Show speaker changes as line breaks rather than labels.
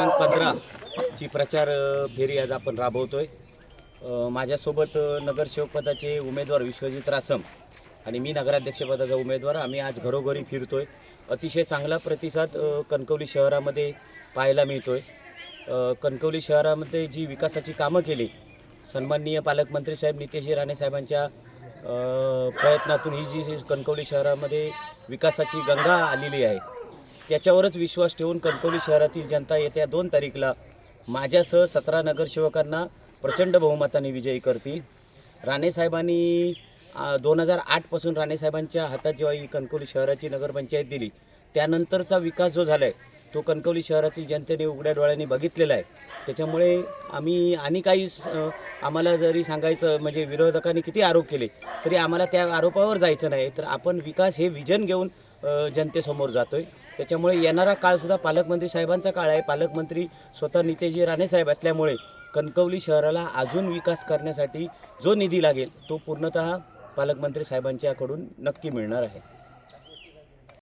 क्रमांक पंधरा ची प्रचार फेरी आज आपण राबवतोय. माझ्यासोबत नगरसेवकपदाचे उमेदवार विश्वजित रासम आणि मी नगराध्यक्षपदाचा उमेदवार. आम्ही आज घरोघरी फिरतोय. अतिशय चांगला प्रतिसाद कणकवली शहरामध्ये पाहायला मिळतोय. कणकवली शहरामध्ये जी विकासाची कामं केली सन्माननीय पालकमंत्री साहेब नितेश राणे साहेबांच्या प्रयत्नातून ही जी कणकवली शहरामध्ये विकासाची गंगा आलेली आहे त्याच्यावरच विश्वास ठेवून कणकवली शहरातील जनता येत्या दोन तारीखला माझ्यासह सतरा नगरसेवकांना प्रचंड बहुमताने विजयी करतील. राणेसाहेबांनी दोन हजार आठपासून राणेसाहेबांच्या हातात जेव्हा ही कणकवली शहराची नगरपंचायत दिली त्यानंतरचा विकास जो झाला आहे तो कणकवली शहरातील जनतेने उघड्या डोळ्यांनी बघितलेला आहे. त्याच्यामुळे आम्ही आणि काही स- आम्हाला जरी सांगायचं म्हणजे विरोधकांनी किती आरोप केले तरी आम्हाला त्या आरोपावर जायचं नाही. तर आपण विकास हे विजन घेऊन जनतेसमोर जनतेसमोर जातोय. त्याच्यामुळे येणारा काळसुद्धा पालकमंत्री साहेबांचा काळ आहे. पालकमंत्री स्वतः नितेशजी राणेसाहेब असल्यामुळे कणकवली शहराला अजून विकास करण्यासाठी जो निधी लागेल तो पूर्णतः पालकमंत्री साहेबांच्याकडून नक्की मिळणार आहे.